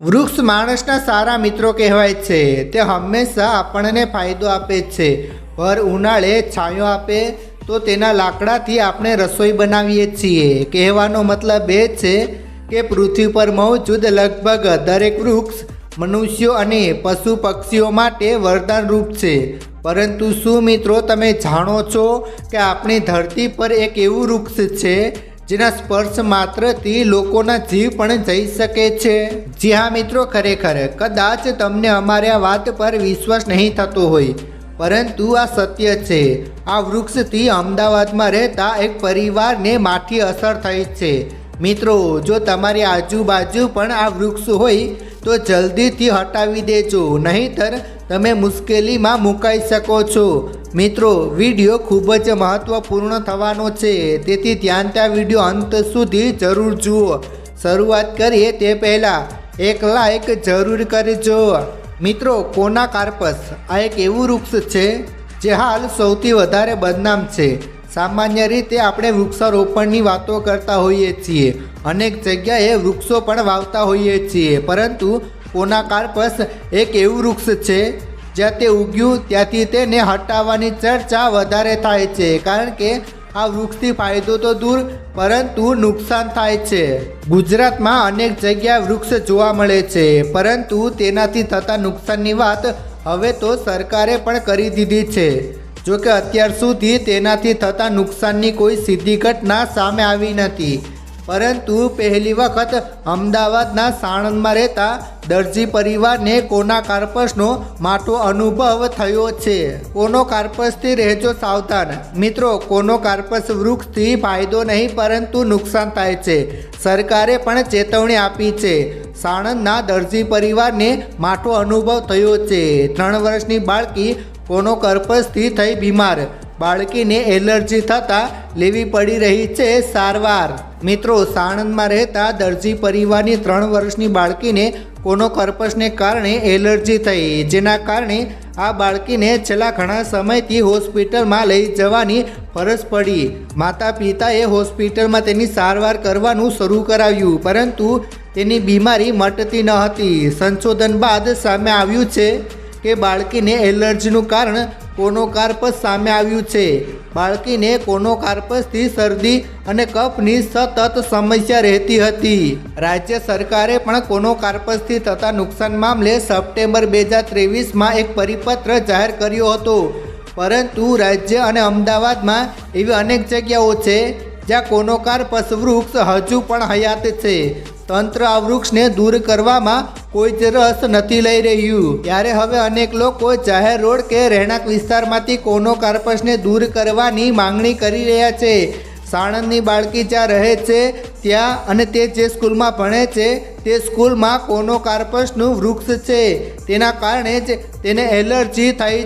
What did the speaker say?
વૃક્ષ માણસના સારા મિત્રો કહેવાય છે. તે હંમેશા આપણને ફાયદો આપે છે. ભર ઉનાળે છાંયો આપે તો તેના લાકડાથી આપણે રસોઈ બનાવીએ છીએ. કહેવાનો મતલબ એ છે કે પૃથ્વી પર મોજૂદ લગભગ દરેક વૃક્ષ મનુષ્યો અને પશુ પક્ષીઓ માટે વરદાન રૂપ છે. પરંતુ શું મિત્રો તમે જાણો છો કે આપણી ધરતી પર એક એવું વૃક્ષ છે જેના સ્પર્શ માત્રથી લોકોના જીવ પણ જઈ શકે છે. જી હા મિત્રો, ખરેખર. કદાચ તમને અમારી આ વાત પર વિશ્વાસ નહીં થતો હોય. પરંતુ આ સત્ય છે. આ વૃક્ષથી અમદાવાદમાં રહેતા એક પરિવારને માઠી અસર થઈ છે. મિત્રો, જો તમારી આજુબાજુ પણ આ વૃક્ષ હોય, તો જલ્દીથી હટાવી દેજો. નહીંતર તમે મુશ્કેલીમાં મુકાઈ શકો છો. મિત્રો વીડિયો ખૂબ જ મહત્વપૂર્ણ થવાનો છે. તેથી ધ્યાન ત્યાં વીડિયો અંત સુધી જરૂર જુઓ. શરૂઆત કરીએ તે પહેલાં, એક લાઈક જરૂર કરજો. મિત્રો, કોના કાર્પસ આ એક એવું વૃક્ષ છે, જે હાલ સૌથી વધારે બદનામ છે. સામાન્ય રીતે આપણે વૃક્ષારોપણની વાતો કરતા હોઈએ છીએ. અનેક જગ્યાએ વૃક્ષો પણ વાવતા હોઈએ છીએ. પરંતુ કોના કાર્પસ એક એવું વૃક્ષ છે જ્યાં તે ઉગ્યું, ત્યાંથી તેને હટાવવાની ચર્ચા વધારે થાય છે, કારણ કે આ વૃક્ષથી ફાયદો તો દૂર, પરંતુ નુકસાન થાય છે. ગુજરાતમાં અનેક જગ્યાએ વૃક્ષ જોવા મળે છે, પરંતુ તેનાથી થતા નુકસાનની વાત હવે તો સરકારે પણ કરી દીધી છે. જોકે અત્યાર સુધી તેનાથી થતા નુકસાનની કોઈ સીધી ઘટના સામે આવી નથી. પરંતુ પહેલી વખત અમદાવાદના સાણંદમાં રહેતા દરજી પરિવારને કોના કાર્પસનો માઠો અનુભવ થયો છે? કોનો કાર્પસથી રહેજો સાવધાન. મિત્રો, કોનો કાર્પસ વૃક્ષથી ફાયદો નહીં, પરંતુ નુકસાન થાય છે. સરકારે પણ ચેતવણી આપી છે. સાણંદના દરજી પરિવારને માઠો અનુભવ થયો છે. ત્રણ વર્ષની બાળકી કોનો કર્પસથી થઈ બીમાર? બાળકીને એલર્જી થતાં લેવી પડી રહી છે સારવાર. મિત્રો, સાણંદમાં રહેતા દરજી પરિવારની ત્રણ વર્ષની બાળકીને કોનો કર્પસને કારણે એલર્જી થઈ? જેના કારણે આ બાળકીને છેલ્લા ઘણા સમયથી હોસ્પિટલમાં લઈ જવાની ફરજ પડી. માતા પિતાએ હોસ્પિટલમાં તેની સારવાર કરવાનું શરૂ કરાવ્યું, પરંતુ તેની બીમારી મટતી ન હતી. સંશોધન બાદ સામે આવ્યું છે કે બાળકીને એલર્જીનું કારણ કોનોકાર્પસ સામે આવ્યું છે? બાળકીને કોનોકાર્પસથી શરદી અને કફની સતત સમસ્યા રહેતી હતી. રાજ્ય સરકારે પણ કોનોકાર્પસથી થતા નુકસાન મામલે સપ્ટેમ્બર બે હજાર ત્રેવીસમાં એક પરિપત્ર જાહેર કર્યો હતો. પરંતુ રાજ્ય અને અમદાવાદમાં એવી અનેક જગ્યાઓ છે જ્યાં કોનોકાર્પસ વૃક્ષ હજુ પણ હયાત છે. તંત્ર આ વૃક્ષને દૂર કરવામાં કોઈ જ રસ નથી લઈ રહ્યું. ત્યારે હવે અનેક લોકો જાહેર રોડ કે રહેણાંક વિસ્તારમાંથી કોનો કાર્પસને દૂર કરવાની માંગણી કરી રહ્યા છે. સાણંદની બાળકી જ્યાં રહે છે, ત્યાં અને તે જે સ્કૂલમાં ભણે છે, તે સ્કૂલમાં કોનો કાર્પસનું વૃક્ષ છે. તેના કારણે જ તેને એલર્જી થઈ